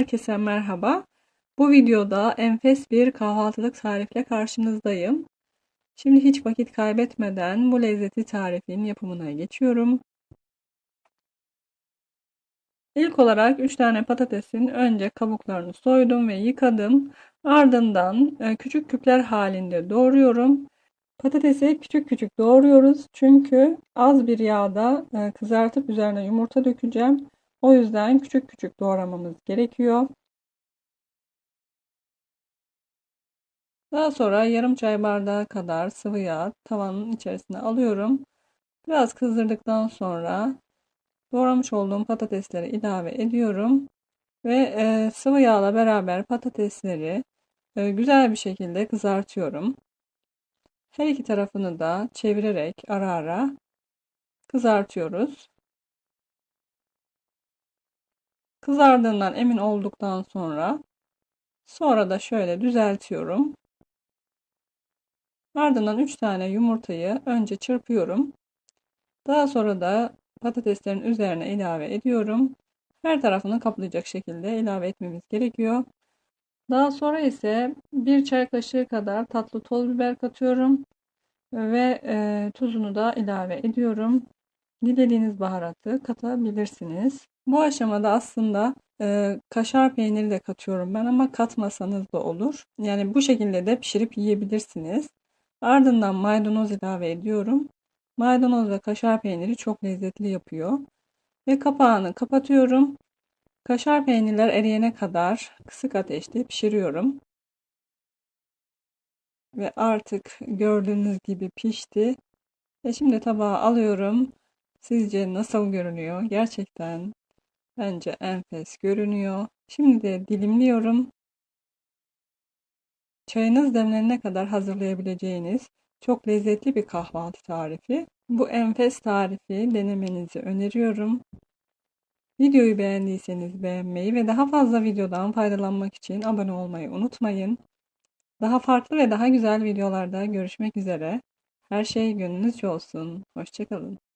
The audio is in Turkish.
Herkese merhaba. Bu videoda enfes bir kahvaltılık tarifle karşınızdayım. Şimdi hiç vakit kaybetmeden bu lezzetli tarifin yapımına geçiyorum. İlk olarak 3 tane patatesin önce kabuklarını soydum ve yıkadım. Ardından e, küçük küpler halinde doğruyorum. Patatesi küçük küçük doğruyoruz çünkü az bir yağda e, kızartıp üzerine yumurta dökeceğim. O yüzden küçük küçük doğramamız gerekiyor. Daha sonra yarım çay bardağı kadar sıvı yağ tavanın içerisine alıyorum. Biraz kızdırdıktan sonra doğramış olduğum patatesleri ilave ediyorum. Ve e, sıvı yağla beraber patatesleri e, güzel bir şekilde kızartıyorum. Her iki tarafını da çevirerek ara ara kızartıyoruz. Kızardığından emin olduktan sonra sonra da şöyle düzeltiyorum. Ardından 3 tane yumurtayı önce çırpıyorum. Daha sonra da patateslerin üzerine ilave ediyorum. Her tarafını kaplayacak şekilde ilave etmemiz gerekiyor. Daha sonra ise 1 çay kaşığı kadar tatlı toz biber katıyorum ve e, tuzunu da ilave ediyorum. Dilediğiniz baharatı katabilirsiniz. Bu aşamada aslında e, kaşar peyniri de katıyorum ben ama katmasanız da olur. Yani bu şekilde de pişirip yiyebilirsiniz. Ardından maydanoz ilave ediyorum. Maydanoz ve kaşar peyniri çok lezzetli yapıyor. Ve kapağını kapatıyorum. Kaşar peynirler eriyene kadar kısık ateşte pişiriyorum. Ve artık gördüğünüz gibi pişti. Ve şimdi tabağa alıyorum. Sizce nasıl görünüyor? Gerçekten bence enfes görünüyor. Şimdi de dilimliyorum. Çayınız demlenene kadar hazırlayabileceğiniz çok lezzetli bir kahvaltı tarifi. Bu enfes tarifi denemenizi öneriyorum. Videoyu beğendiyseniz beğenmeyi ve daha fazla videodan faydalanmak için abone olmayı unutmayın. Daha farklı ve daha güzel videolarda görüşmek üzere. Her şey gönlünüzce olsun. Hoşçakalın.